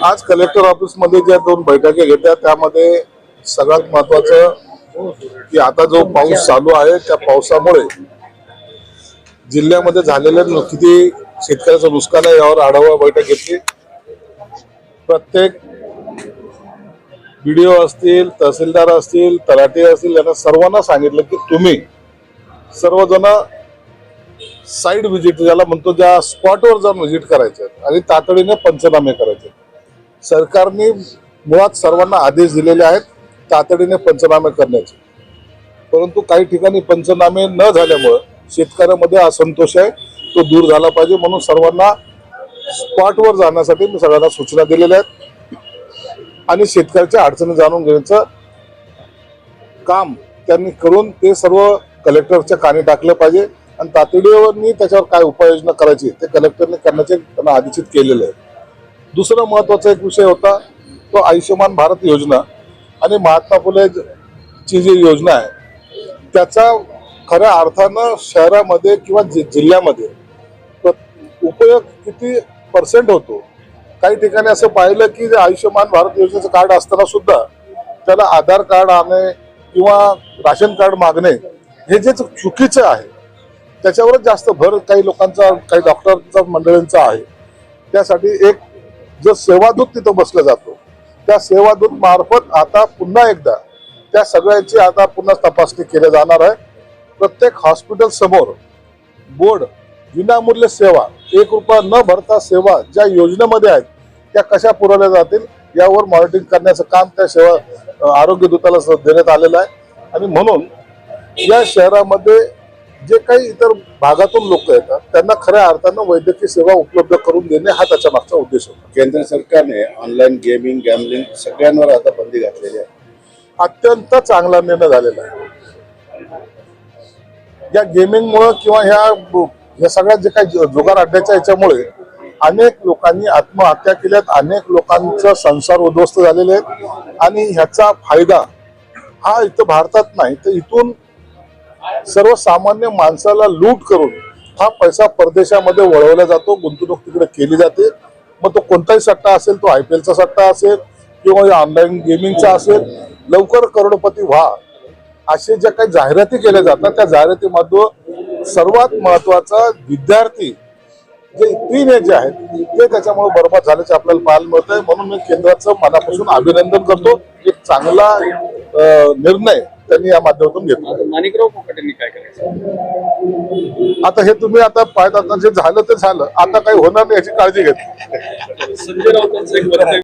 आज कलेक्टर ऑफिसमध्ये ज्या दोन बैठका घेतल्या त्यामध्ये सगळ्यात महत्वाचं की आता जो पाऊस चालू आहे त्या पावसामुळे जिल्ह्यामध्ये झालेले किती शेतकऱ्याचं नुकसान आहे यावर आढावा बैठक घेतली. प्रत्येक बीडीओ असतील तहसीलदार असतील तलाठी असतील यांना सर्वांना सांगितलं की तुम्ही सर्वजण साईड व्हिजिट ज्याला म्हणतो ज्या स्पॉटवर जाऊन व्हिजिट करायचे आणि तातडीने पंचनामे करायचे सरकारने मुळात सर्वांना आदेश दिलेले आहेत तातडीने पंचनामे करण्याचे. परंतु काही ठिकाणी पंचनामे न झाल्यामुळं शेतकऱ्यामध्ये असंतोष आहे तो दूर झाला पाहिजे म्हणून सर्वांना स्पॉटवर जाण्यासाठी मी सगळ्यांना सूचना दिलेल्या आहेत. आणि शेतकऱ्याच्या अडचणी जाणून घेण्याचं काम त्यांनी करून ते सर्व कलेक्टरच्या कानी टाकलं पाहिजे. आणि तातडीवर त्याच्यावर काय उपाययोजना करायची ते कलेक्टरने करण्याचे त्यांना आदेशित केलेलं आहे दुसरा महत्त्वाचा एक विषय होता तो आयुष्यमान भारत योजना आणि महात्मा फुले ची जी योजना आहे त्याचा खऱ्या अर्थानं शहरामध्ये किंवा जि- जिल्ह्यामध्ये प्र- उपयोग किती पर्सेंट होतो? काही ठिकाणी असं पाहिलं की जे आयुष्यमान भारत योजनेचं कार्ड असताना सुद्धा त्याला आधार कार्ड आणणे किंवा राशन कार्ड मागणे हे जे चुकीचं आहे त्याच्यावरच जास्त भर काही लोकांचा काही डॉक्टरचा मंडळींचा आहे. त्यासाठी एक जो सेवादूत तिथं बसला जातो त्या सेवादूत मार्फत आता पुन्हा एकदा त्या सगळ्यांची आता पुन्हा तपासणी केली जाणार आहे. प्रत्येक हॉस्पिटल समोर बोर्ड विनामूल्य सेवा एक रुपया न भरता सेवा ज्या योजनेमध्ये आहेत त्या कशा पुरवल्या जातील यावर मॉनिटरिंग करण्याचं काम त्या सेवा आरोग्य दूताला स- देण्यात आलेलं आहे. आणि म्हणून या शहरामध्ये जे काही इतर भागातून लोक येतात त्यांना खऱ्या अर्थानं वैद्यकीय सेवा उपलब्ध करून देणे हा त्याच्या मागचा उद्देश होता. केंद्र सरकारने ऑनलाईन गेमिंग गॅमलिंग सगळ्यांवर आता बंदी घातलेली आहे. अत्यंत चांगला निर्णय झालेला आहे. या गेमिंगमुळं किंवा ह्या या सगळ्या जे काही जुगार अड्ड्याच्या याच्यामुळे अनेक लोकांनी आत्महत्या केल्यात अनेक लोकांचा संसार उद्ध्वस्त झालेले आहेत आणि ह्याचा फायदा हा इथं भारतात नाही तर इथून सर्वसामान्य माणसाला लूट करून हा पैसा परदेशामध्ये वळवला जातो गुंतवणूक तिकडे केली जाते. मग तो कोणताही सट्टा असेल तो आय पी एलचा सट्टा असेल किंवा ऑनलाईन गेमिंगचा असेल लवकर करोडपती व्हा. असे ज्या काही जाहिराती केल्या जातात त्या जाहिरातीमधून सर्वात महत्त्वाचा विद्यार्थी जे तीन जे आहेत ते त्याच्यामुळे बरबाद झाल्याचे आपल्याला पाहायला मिळत आहे म्हणून मी केंद्राचं मनापासून अभिनंदन करतो. एक चांगला निर्णय त्यांनी या माध्यमातून घेतला. माणिकराव कोकाटेंनी काय करायचं? आता हे तुम्ही आता पाहत आता जे झालं ते झालं. आता काही होणार नाही याची काळजी घेतली संजय